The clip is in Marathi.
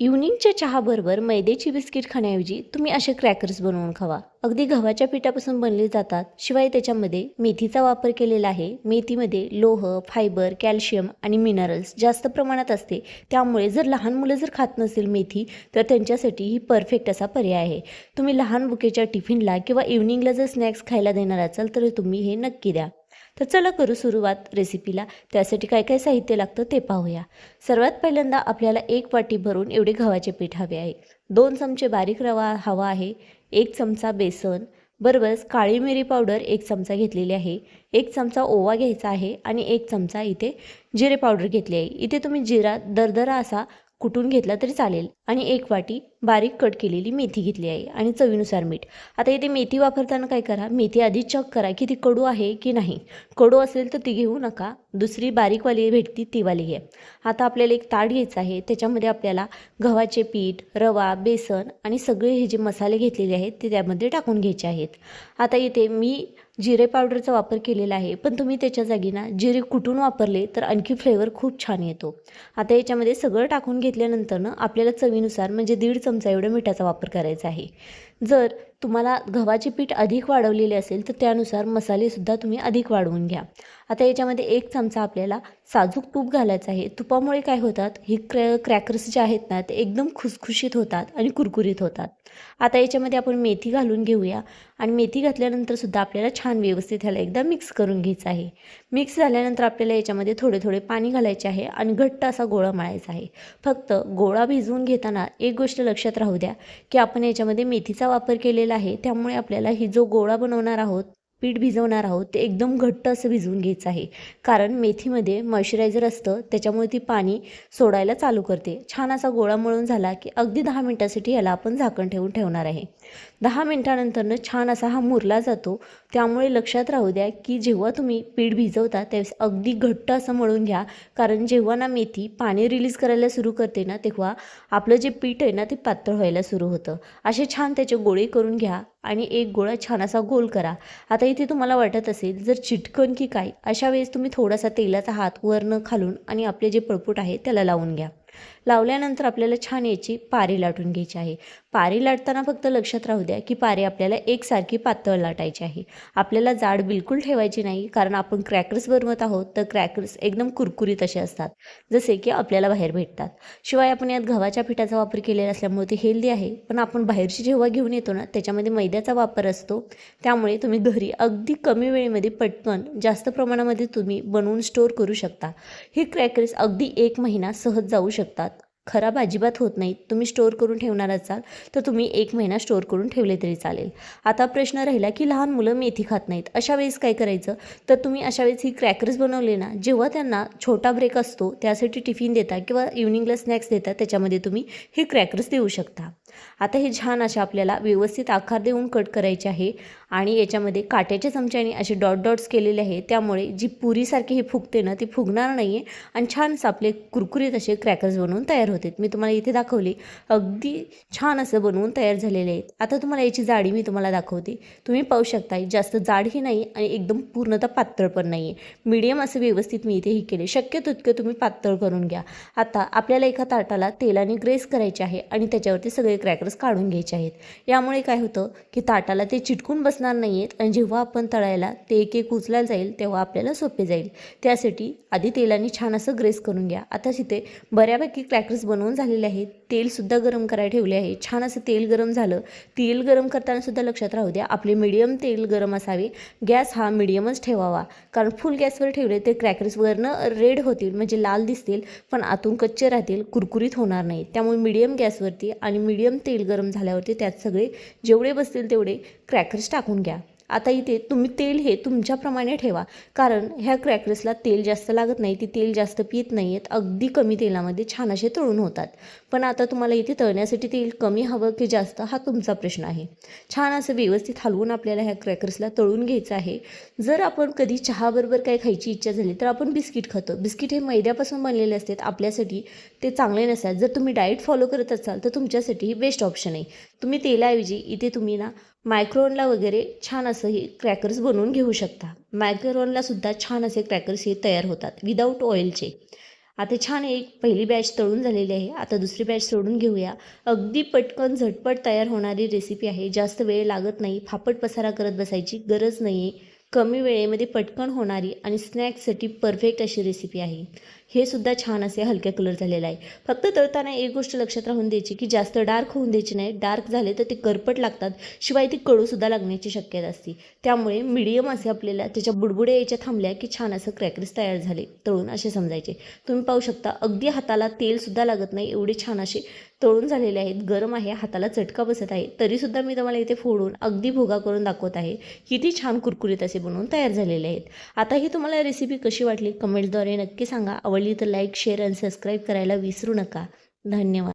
इव्हनिंगच्या चहाबरोबर मैद्याची बिस्किट खाण्याऐवजी तुम्ही असे क्रॅकर्स बनवून खावा. अगदी गव्हाच्या पिठापासून बनले जातात. शिवाय त्याच्यामध्ये मेथीचा वापर केलेला आहे. मेथीमध्ये लोह फायबर कॅल्शियम आणि मिनरल्स जास्त प्रमाणात असते. त्यामुळे जर लहान मुलं जर खात नसेल मेथी तर त्यांच्यासाठी ही परफेक्ट असा पर्याय आहे. तुम्ही लहान बुकेच्या टिफिनला किंवा इव्हनिंगला जर स्नॅक्स खायला देणार असाल तर तुम्ही हे नक्की द्या. तर चला करू सुरुवात रेसिपीला त्यासाठी काय काय साहित्य लागतं ते पाहूया. सर्वात पहिल्यांदा आपल्याला एक वाटी भरून एवढे गव्हाचे पीठ हवे आहे. दोन चमचे बारीक रवा हवा आहे. एक चमचा बेसन. बरोबरच काळी मिरी पावडर एक चमचा घेतलेली आहे. एक चमचा ओवा घ्यायचा आहे आणि एक चमचा इथे जिरे पावडर घेतली आहे. इथे तुम्ही जिरा दरदरा असा कुटून घेतला तरी चालेल. आणि एक वाटी बारीक कट केलेली मेथी घेतली आहे आणि चवीनुसार मीठ. आता इथे मेथी वापरताना काय करा मेथी आधी चक करा की ती कडू आहे की नाही. कडू असेल तर ती घेऊ नका दुसरी बारीकवाली भेटती तीवाली घ्या. आता आपल्याला एक ताट घ्यायचं आहे त्याच्यामध्ये आपल्याला गव्हाचे पीठ रवा बेसन आणि सगळे हे जे मसाले घेतलेले आहेत ते त्यामध्ये टाकून घ्यायचे आहेत. आता इथे मी जिरे पावडरचा वापर केलेला आहे पण तुम्ही त्याच्या जागी ना जिरे कुटून वापरले तर आणखी फ्लेवर खूप छान येतो. आता याच्यामध्ये सगळं टाकून घेतल्यानंतर ना आपल्याला चवीनुसार म्हणजे दीड चमचा एवढं मिठाचा वापर करायचा आहे. जर तुम्हाला गव्हाचे पीठ अधिक वाढवलेले असेल तर त्यानुसार मसालेसुद्धा तुम्ही अधिक वाढवून घ्या. आता याच्यामध्ये एक चमचा आपल्याला साजूक तूप घालायचं आहे. तुपामुळे काय होतात? हे क्रॅ क्रॅकर्स जे आहेत ना ते एकदम खुसखुशीत होतात आणि कुरकुरीत होतात. आता याच्यामध्ये आपण मेथी घालून घेऊया. आणि मेथी घातल्यानंतरसुद्धा आपल्याला छान व्यवस्थित ह्याला एकदा मिक्स करून घ्यायचं आहे. मिक्स झाल्यानंतर आपल्याला याच्यामध्ये थोडे थोडे पाणी घालायचे आहे आणि घट्ट असा गोळा मळायचा आहे. फक्त गोळा भिजवून घेताना एक गोष्ट लक्षात राहू द्या की आपण याच्यामध्ये मेथीचा वापर केलेला आहे त्यामुळे आपल्याला ही जो गोळा बनवणार आहोत पीठ भिजवणार आहोत ते एकदम घट्ट असं भिजवून घ्यायचं आहे. कारण मेथीमध्ये मॉइश्चरायझर असतं त्याच्यामुळे ती पाणी सोडायला चालू करते. छान असा गोळा मळून झाला की अगदी दहा मिनटासाठी याला आपण झाकण ठेवून ठेवणार आहे. दहा मिनटानंतरनं छान असा हा मुरला जातो. त्यामुळे लक्षात राहू द्या की जेव्हा तुम्ही पीठ भिजवता त्यावेळेस अगदी घट्ट असं मळून घ्या. कारण जेव्हा ना मेथी पाणी रिलीज करायला सुरू करते ना तेव्हा आपलं जे पीठ आहे ना ते पातळ व्हायला सुरू होतं. असे छान त्याचे गोळे करून घ्या. आणि एक गोळा छान असा गोल करा. आता इथे तुम्हाला वाटत असेल जर चिटकन की काय अशा वेळेस तुम्ही थोडासा तेलाचा हात वरनं खालून आणि आपले जे पळपूट आहे त्याला लावून घ्या. लावल्यानंतर आपल्याला छान याची पारी लाटून घ्यायची आहे. पारी लाटताना फक्त लक्षात राहू द्या की पारी आपल्याला एकसारखी पातळ लाटायची आहे. आपल्याला जाड बिलकुल ठेवायची नाही कारण आपण क्रॅकर्स बनवत आहोत तर क्रॅकर्स एकदम कुरकुरीत असे असतात जसे की आपल्याला बाहेर भेटतात. शिवाय आपण यात गव्हाच्या पिठाचा वापर केलेला असल्यामुळे ते हेल्दी आहे पण आपण बाहेरची जेव्हा घेऊन येतो ना त्याच्यामध्ये मैद्याचा वापर असतो. त्यामुळे तुम्ही घरी अगदी कमी वेळेमध्ये पटकन जास्त प्रमाणामध्ये तुम्ही बनवून स्टोअर करू शकता. हे क्रॅकर्स अगदी एक महिना सहज जाऊ शकतात. खराब अजिबात होत नाहीत तुम्ही स्टोअर करून ठेवणार असाल तर तुम्ही एक महिना स्टोअर करून ठेवले तरी चालेल. आता प्रश्न राहिला की लहान मुलं मेथी खात नाहीत. अशा वेळेस काय करायचं? तर तुम्ही अशा वेळेस ही क्रॅकर्स बनवले ना जेव्हा त्यांना छोटा ब्रेक असतो त्यासाठी टिफिन देता किंवा इव्हनिंगला स्नॅक्स देता त्याच्यामध्ये तुम्ही हे क्रॅकर्स देऊ शकता. आता हे छान अशा आपल्याला व्यवस्थित आकार देऊन कट करायचे आहे. आणि याच्यामध्ये काट्याच्या चमच्याने असे डॉट डॉट्स केलेले आहे त्यामुळे जी पुरीसारखी हे फुगते ना ती फुगणार नाही आहे आणि छान सापले आपले कुरकुरीत असे क्रॅकर्स बनवून तयार होते मी तुम्हाला इथे दाखवले. अगदी छान असं बनवून तयार झालेले आहेत. आता तुम्हाला याची जाडी मी तुम्हाला दाखवते. तुम्ही पाहू शकता जास्त जाडही नाही आणि एकदम पूर्णतः पातळ पण नाही आहे मीडियम असं व्यवस्थित मी इथेही केले. शक्य तितकं तुम्ही पातळ करून घ्या. आता आपल्याला एका ताटाला तेलाने ग्रेस करायचे आहे आणि त्याच्यावरती सगळे क्रॅकर्स काढून घ्यायचे आहेत. यामुळे काय होतं की ताटाला ते चिटकून बस असणार नाही आहेत आणि जेव्हा आपण तळायला ते एक एक उचलायला जाईल तेव्हा आपल्याला सोपे जाईल. त्यासाठी आधी तेलाने छान असं ग्रेस करून घ्या. आता तिथे बऱ्यापैकी क्रॅकर्स बनवून झालेले आहेत. तेलसुद्धा गरम करायला ठेवले आहे. छान असं तेल गरम झालं. तेल गरम करतानासुद्धा लक्षात राहू द्या आपले मिडियम तेल गरम असावे. गॅस हा मिडियमच ठेवावा. कारण फुल गॅसवर ठेवले ते क्रॅकर्सवरनं रेड होतील म्हणजे लाल दिसतील पण आतून कच्चे राहतील कुरकुरीत होणार नाही. त्यामुळे मिडियम गॅसवरती आणि मिडियम तेल गरम झाल्यावरती त्यात सगळे जेवढे बसतील तेवढे क्रॅकर्स टाकून घ्या. आता इथे तुम्ही तेल हे तुमच्याप्रमाणे ठेवा. कारण ह्या क्रॅकर्सला तेल जास्त लागत नाही ती तेल जास्त पित नाही आहेत अगदी कमी तेलामध्ये छान असे तळून होतात. पण आता तुम्हाला इथे तळण्यासाठी तेल कमी हवं की जास्त हा तुमचा प्रश्न आहे. छान असं व्यवस्थित हलवून आपल्याला ह्या क्रॅकर्सला तळून घ्यायचं आहे. जर आपण कधी चहाबरोबर काही खायची इच्छा झाली तर आपण बिस्किट खातो. बिस्किट हे मैद्यापासून बनलेले असतात. आपल्यासाठी ते चांगले नसतात जर तुम्ही डाएट फॉलो करत असाल तर तुमच्यासाठी ही बेस्ट ऑप्शन आहे. तुम्ही तेलाऐवजी इथे तुम्ही ना मायक्रोनला वगैरे छान असं हे क्रॅकर्स बनवून घेऊ शकता. मायक्रोवनला सुद्धा छान असे क्रॅकर्स हे तयार होतात विदाऊट ऑइलचे आता छान एक पहिली बॅच तळून झालेली आहे. आता दुसरी बॅच सोडून घेऊया. अगदी पटकन झटपट तयार होणारी रेसिपी आहे. जास्त वेळ लागत नाही. फापट पसारा करत बसायची गरज नाही आहे कमी वेळेमध्ये पटकन होणारी आणि स्नॅक्ससाठी परफेक्ट अशी रेसिपी आहे. हे सुद्धा छान असे हलक्या कलर झालेलं आहे. फक्त तळताना एक गोष्ट लक्षात राहून द्यायची की जास्त डार्क होऊन द्यायची नाही. डार्क झाले तर ते करपट लागतात. शिवाय ते कडूसुद्धा लागण्याची शक्यता असते. त्यामुळे मिडियम असे आपल्याला त्याच्या बुडबुड्या यायच्या थांबल्या की छान असं क्रॅकर्स तयार झाले. तळून असे समजायचे. तुम्ही पाहू शकता अगदी हाताला तेलसुद्धा लागत नाही. एवढे छान असे तळून झालेले आहेत गरम आहे हाताला चटका बसत आहे. तरीसुद्धा मी तुम्हाला इथे फोडून अगदी भोगा करून दाखवत आहे. किती छान कुरकुरीत असे बनवून तयार झालेले आहेत. आता ही तुम्हाला रेसिपी कशी वाटली? कमेंटद्वारे नक्की सांगा. आवडली तर लाईक शेअर आणि सबस्क्राईब करायला विसरू नका. धन्यवाद.